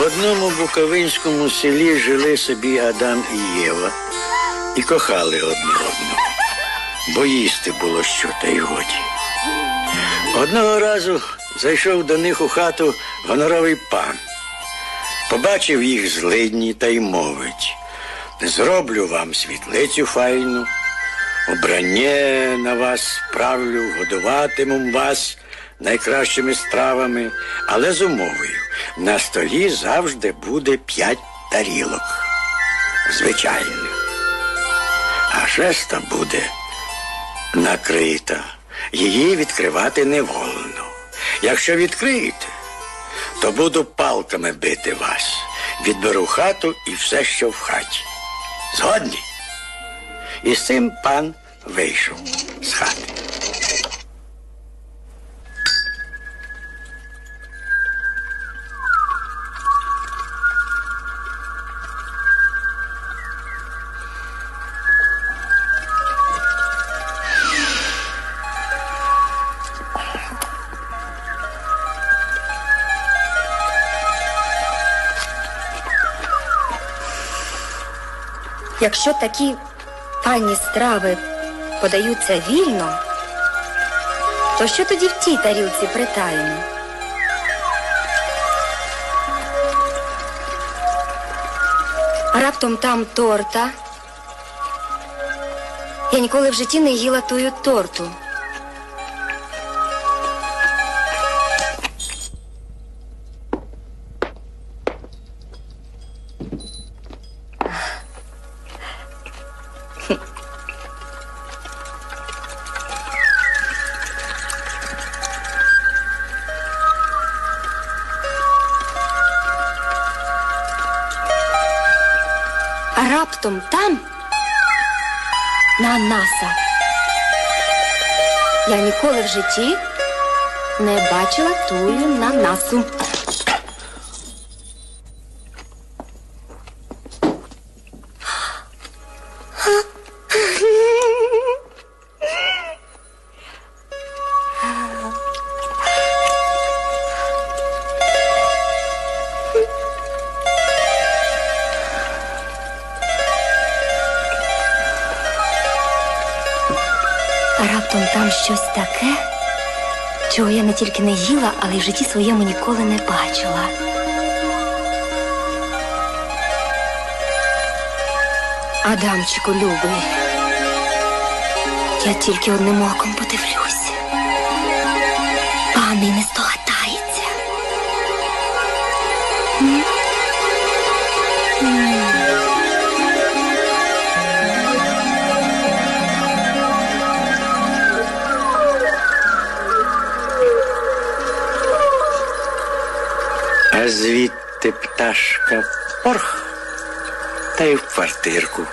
В одному буковинському селі жили собі Адам і Єва і кохали одне одного, бо їсти було що та й годі. Одного разу зайшов до них у хату гоноровий пан. Побачив їх злидні та й мовить. Зроблю вам світлицю файну, обрання на вас справлю, годуватиму вас найкращими стравами, але з умовою на столі завжди буде п'ять тарілок. Звичайних. А шеста буде накрита. Її відкривати не вольно. Якщо відкриєте, то буду палками бити вас. Відберу хату і все, що в хаті. Згодні? І з цим пан вийшов з хати. Якщо такі пані страви подаються вільно, то що тоді в тій тарілці притаємо? Раптом там торта. Я ніколи в житті не їла тую торту. Раптом там на наса. Я ніколи в житті не бачила тую на насу. А раптом там щось таке, чого я не тільки не їла, але й в житті своєму ніколи не бачила. Адамчику любий, я тільки одним оком подивлюсь. Пани не здогадається. А звідти пташка порх та й в квартирку.